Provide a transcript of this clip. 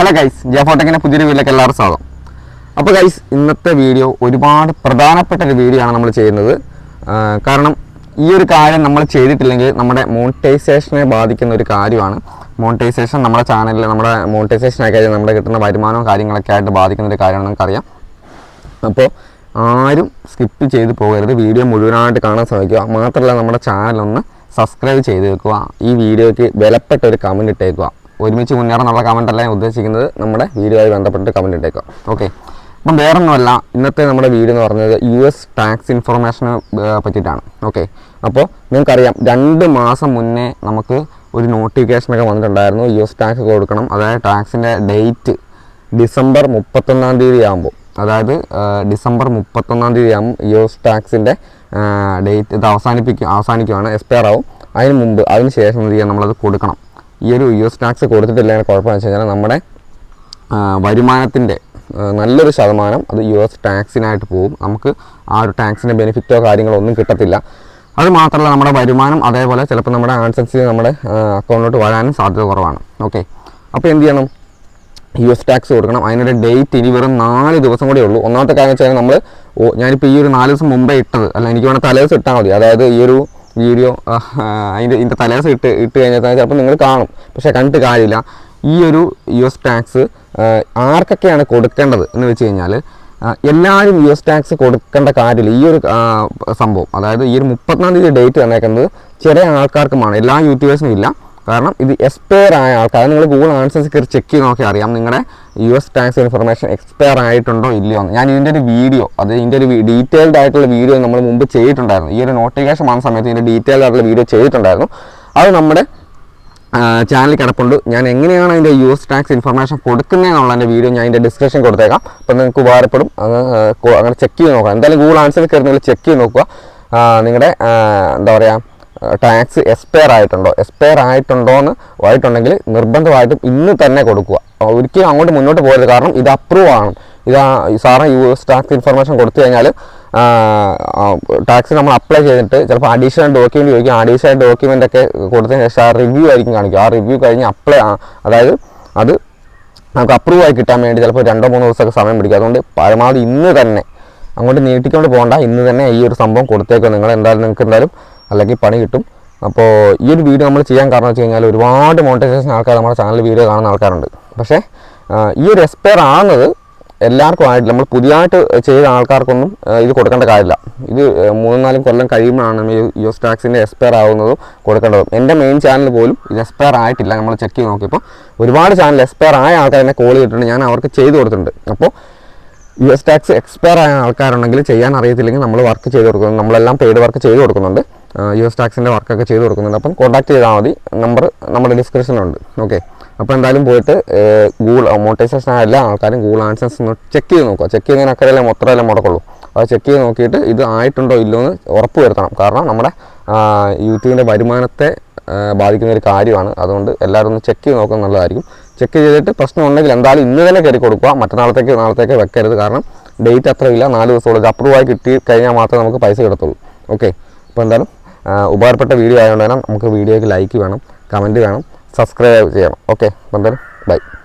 Hello guys J ഫോട്ടോക്കിന്റെ പുതിയൊരു വീട്ടിലേക്ക് എല്ലാവരും സ്വാഗതം. അപ്പോൾ ഗൈസ് ഇന്നത്തെ വീഡിയോ ഒരുപാട് പ്രധാനപ്പെട്ട ഒരു വീഡിയോ ആണ് നമ്മൾ ചെയ്യുന്നത്. കാരണം ഈ ഒരു കാര്യം നമ്മൾ ചെയ്തിട്ടില്ലെങ്കിൽ നമ്മുടെ മോണിറ്റൈസേഷനെ ബാധിക്കുന്ന ഒരു കാര്യമാണ്. മോണിറ്റൈസേഷൻ നമ്മുടെ ചാനലിൽ നമ്മുടെ മോണിറ്റൈസേഷൻ ആയി കഴിഞ്ഞാൽ നമ്മുടെ കിട്ടുന്ന വരുമാനവും കാര്യങ്ങളൊക്കെ ആയിട്ട് ബാധിക്കുന്ന ഒരു കാര്യമാണ് നമുക്കറിയാം. അപ്പോൾ ആരും സ്കിപ്പ് ചെയ്ത് പോകരുത്. വീഡിയോ മുഴുവനായിട്ട് കാണാൻ ശ്രമിക്കുക. മാത്രമല്ല നമ്മുടെ ചാനലൊന്ന് സബ്സ്ക്രൈബ് ചെയ്ത് വെക്കുക. ഈ വീഡിയോയ്ക്ക് വിലപ്പെട്ട ഒരു കമന്റ് ഇട്ടേക്കുക. ഒരുമിച്ച് മുന്നേറാനുള്ള കമന്റ് അല്ല ഞാൻ ഉദ്ദേശിക്കുന്നത്. നമ്മുടെ വീഡിയോയുമായി ബന്ധപ്പെട്ട് കമന്റ് ഇട്ടേക്കാം ഓക്കെ അപ്പം വേറൊന്നുമല്ല ഇന്നത്തെ നമ്മുടെ വീഡിയോ എന്ന് പറഞ്ഞത് യു എസ് ടാക്സ് ഇൻഫർമേഷനെ പറ്റിയിട്ടാണ്. ഓക്കെ അപ്പോൾ നിങ്ങൾക്കറിയാം രണ്ട് മാസം മുന്നേ നമുക്ക് ഒരു നോട്ടിഫിക്കേഷനൊക്കെ വന്നിട്ടുണ്ടായിരുന്നു യു എസ് ടാക്സ് കൊടുക്കണം. അതായത് ടാക്സിന്റെ ഡേറ്റ് ഡിസംബർ മുപ്പത്തൊന്നാം തീയതി ആകുമ്പോൾ അതായത് ഡിസംബർ മുപ്പത്തൊന്നാം തീയതി ആകുമ്പോൾ എസ് ടാക്സിന്റെ ഡേറ്റ് ഇത് അവസാനിപ്പിക്കും അവസാനിക്കുവാണ് എക്സ്പയർ ആവും. അതിന് മുമ്പ് അതിന് ശേഷം എന്ത് ചെയ്യാം? നമ്മളത് കൊടുക്കണം. ഈ ഒരു യു എസ് ടാക്സ് കൊടുത്തിട്ടില്ലെങ്കിൽ കുഴപ്പമെന്ന് വെച്ച് കഴിഞ്ഞാൽ നമ്മുടെ വരുമാനത്തിന്റെ നല്ലൊരു ശതമാനം അത് യു എസ് ടാക്സിനായിട്ട് പോകും. നമുക്ക് ആ ഒരു ടാക്സിന്റെ ബെനിഫിറ്റോ കാര്യങ്ങളോ ഒന്നും കിട്ടത്തില്ല. അത് മാത്രമല്ല നമ്മുടെ വരുമാനം അതേപോലെ ചിലപ്പോൾ നമ്മുടെ ആൻസൻസിൽ നമ്മുടെ അക്കൗണ്ടിലോട്ട് വരാനും സാധ്യത കുറവാണ്. ഓക്കെ അപ്പോൾ എന്ത് ചെയ്യണം? യു എസ് ടാക്സ് കൊടുക്കണം. അതിനൊരു ഡേറ്റ് ഇനി വെറും നാല് ദിവസം കൂടെ ഉള്ളൂ. ഒന്നാമത്തെ കാര്യം വെച്ചാൽ നമ്മൾ ഞാനിപ്പോൾ ഈ ഒരു നാല് ദിവസം മുമ്പേ ഇട്ടത്. അല്ല എനിക്ക് വേണം തലേദിവസം ഇട്ടാൽ മതി. അതായത് ഈ ഒരു വീഡിയോ അതിന്റെ ഇതിന്റെ തലേദിവസം ഇട്ട് ഇട്ട് കഴിഞ്ഞാൽ ചിലപ്പോൾ നിങ്ങൾ കാണും. പക്ഷേ കണ്ടിട്ട് കാര്യമില്ല. ഈ ഒരു യു എസ് ടാക്സ് ആർക്കൊക്കെയാണ് കൊടുക്കേണ്ടത് എന്ന് വെച്ച് കഴിഞ്ഞാൽ എല്ലാവരും യു എസ് ടാക്സ് കൊടുക്കേണ്ട കാര്യമില്ല. ഈ ഒരു സംഭവം അതായത് ഈ ഒരു മുപ്പത്തിനാല് തീയതി ഡേറ്റ് തന്നേക്കുന്നത് ചെറിയ ആൾക്കാർക്കുമാണ് എല്ലാ യൂട്യൂബേഴ്സിനും ഇല്ല. കാരണം ഇത് എക്സ്പയർ ആയ ആൾക്കാർ നിങ്ങൾ ഗൂഗിൾ ആൻസേഴ്സ് കയറി ചെക്ക് ചെയ്ത് നോക്കി അറിയാം നിങ്ങളുടെ U S tax information expire ആയിട്ടുണ്ടോ ഇല്ലയോ എന്ന്. ഞാൻ ഇതിന്റെ ഒരു വീഡിയോ അത് ഇതിന്റെ ഒരു ഡീറ്റെയിൽഡ് ആയിട്ടുള്ള വീഡിയോ നമ്മൾ മുമ്പ് ചെയ്തിട്ടുണ്ടായിരുന്നു. ഈ ഒരു നോട്ടിഫിക്കേഷൻ വന്ന സമയത്ത് ഇതിന്റെ ഡീറ്റെയിൽഡ് ആയിട്ടുള്ള വീഡിയോ ചെയ്തിട്ടുണ്ടായിരുന്നു. അത് നമ്മുടെ ചാനൽ കിടപ്പുണ്ട്. ഞാൻ എങ്ങനെയാണ് അതിന്റെ യു എസ് ടാക്സ് ഇൻഫർമേഷൻ കൊടുക്കുന്നതെന്നുള്ള എന്റെ വീഡിയോ ഞാൻ അതിന്റെ ഡിസ്ക്രിപ്ഷൻ കൊടുത്തേക്കാം. അപ്പോൾ നിങ്ങൾക്ക് ഉപകാരപ്പെടും. അങ്ങനെ ചെക്ക് ചെയ്ത് നോക്കാം എന്തായാലും ഗൂഗിൾ ആൻസറിൽ കയറി നിങ്ങൾ ചെക്ക് ചെയ്ത് നോക്കുക. നിങ്ങളുടെ എന്താ പറയുക ടാക്സ് എക്സ്പയർ ആയിട്ടുണ്ടോ? എക്സ്പയർ ആയിട്ടുണ്ടോ എന്ന് ആയിട്ടുണ്ടെങ്കിൽ നിർബന്ധമായിട്ടും ഇന്ന് തന്നെ കൊടുക്കുക. ഒരിക്കലും അങ്ങോട്ട് മുന്നോട്ട് പോകരുത്. കാരണം ഇത് അപ്രൂവ് ആണ്. ഇത് സാറിന് യു എസ് ടാക്സ് ഇൻഫർമേഷൻ കൊടുത്തു കഴിഞ്ഞാൽ ടാക്സ് നമ്മൾ അപ്ലൈ ചെയ്തിട്ട് ചിലപ്പോൾ അഡീഷണൽ ഡോക്യുമെന്റ് ചോദിക്കും. അഡീഷണൽ ഡോക്യുമെന്റ് ഒക്കെ കൊടുത്തതിന് ശേഷം ആ റിവ്യൂ ആയിരിക്കും കാണിക്കും ആ റിവ്യൂ കഴിഞ്ഞ് അപ്ലൈ അതായത് അത് നമുക്ക് അപ്രൂവ് ആയി കിട്ടാൻ വേണ്ടി ചിലപ്പോൾ രണ്ടോ മൂന്നോ ദിവസമൊക്കെ സമയം പിടിക്കും. അതുകൊണ്ട് പരമാവധി ഇന്ന് തന്നെ അങ്ങോട്ട് നീട്ടിക്കൊണ്ട് പോകണ്ട. ഇന്ന് തന്നെ ഈ ഒരു സംഭവം കൊടുത്തേക്കും നിങ്ങൾ എന്തായാലും നിങ്ങൾക്ക് എന്തായാലും അല്ലെങ്കിൽ പണി കിട്ടും. അപ്പോൾ ഈ ഒരു വീഡിയോ നമ്മൾ ചെയ്യാൻ കാരണം വെച്ച് കഴിഞ്ഞാൽ ഒരുപാട് മോണിറ്റൈസേഷൻ ആൾക്കാർ നമ്മുടെ ചാനൽ വീഡിയോ കാണുന്ന ആൾക്കാരുണ്ട്. പക്ഷേ ഈ ഒരു എക്സ്പയർ ആകുന്നത് എല്ലാവർക്കും ആയിട്ട് നമ്മൾ പുതിയതായിട്ട് ചെയ്ത ആൾക്കാർക്കൊന്നും ഇത് കൊടുക്കേണ്ട കാര്യമില്ല. ഇത് മൂന്നും നാലും കൊല്ലം കഴിയുമ്പോഴാണ് ഈ യു എസ് ടാക്സിന്റെ എക്സ്പയർ ആവുന്നതും കൊടുക്കേണ്ടതും. എന്റെ മെയിൻ ചാനൽ പോലും ഇത് എക്സ്പയർ ആയിട്ടില്ല. നമ്മൾ ചെക്ക് ചെയ്ത് നോക്കിയപ്പോൾ ഒരുപാട് ചാനൽ എക്സ്പയർ ആയ ആൾക്കാർ എന്നെ കോൾ ചെയ്തിട്ടുണ്ട്. ഞാൻ അവർക്ക് ചെയ്ത് കൊടുത്തിട്ടുണ്ട്. അപ്പോൾ യു എസ് ടാക്സ് എക്സ്പയർ ആയ ആൾക്കാരുണ്ടെങ്കിൽ ചെയ്യാൻ അറിയത്തില്ലെങ്കിൽ നമ്മൾ വർക്ക് ചെയ്ത് കൊടുക്കുന്നുണ്ട് നമ്മളെല്ലാം പെയ്ഡ് വർക്ക് ചെയ്ത് കൊടുക്കുന്നുണ്ട്. യു എസ് ടാക്സിന്റെ വർക്കൊക്കെ ചെയ്ത് കൊടുക്കുന്നുണ്ട്. അപ്പം കോൺടാക്ട് ചെയ്താൽ മതി. നമ്പർ നമ്മുടെ ഡിസ്ക്രിപ്ഷനിലുണ്ട് ഓക്കെ അപ്പോൾ എന്തായാലും പോയിട്ട് ഗൂഗിൾ മോട്ടൈസേഷൻ ആയ എല്ലാ ആൾക്കാരും ഗൂഗിൾ ആൻസേഴ്സ് ഒന്ന് ചെക്ക് ചെയ്ത് നോക്കുക. ചെക്ക് ചെയ്യുന്നതിന് അക്കരയിലെ മൊത്തമല്ലേ മുടക്കുള്ളൂ. അത് ചെക്ക് ചെയ്ത് നോക്കിയിട്ട് ഇത് ആയിട്ടുണ്ടോ ഇല്ലോ എന്ന് ഉറപ്പ് വരുത്തണം. കാരണം നമ്മുടെ യൂട്യൂബിന്റെ വരുമാനത്തെ ബാധിക്കുന്ന ഒരു കാര്യമാണ്. അതുകൊണ്ട് എല്ലാവരും ഒന്ന് ചെക്ക് ചെയ്ത് നോക്കുന്നത് നല്ലതായിരിക്കും ചെക്ക് ചെയ്തിട്ട് പ്രശ്നം ഉണ്ടെങ്കിൽ എന്തായാലും ഇന്ന് തന്നെ കയറി കൊടുക്കുക. മറ്റന്നാളത്തേക്ക് നാളത്തേക്ക് വെക്കരുത്. കാരണം ഡേറ്റ് അത്രയില്ല. നാല് ദിവസമുള്ളൂ അപ്രൂവ് ആയി കിട്ടി കഴിഞ്ഞാൽ മാത്രമേ നമുക്ക് പൈസ കിടത്തുള്ളൂ ഓക്കെ അപ്പോൾ എന്തായാലും ഉപകാരപ്പെട്ട വീഡിയോ ആയതുകൊണ്ട് തന്നെ നമുക്ക് വീഡിയോയ്ക്ക് ലൈക്ക് വേണം കമന്റ് വേണം സബ്സ്ക്രൈബ് ചെയ്യണം ഓക്കെ എന്തായാലും ബൈ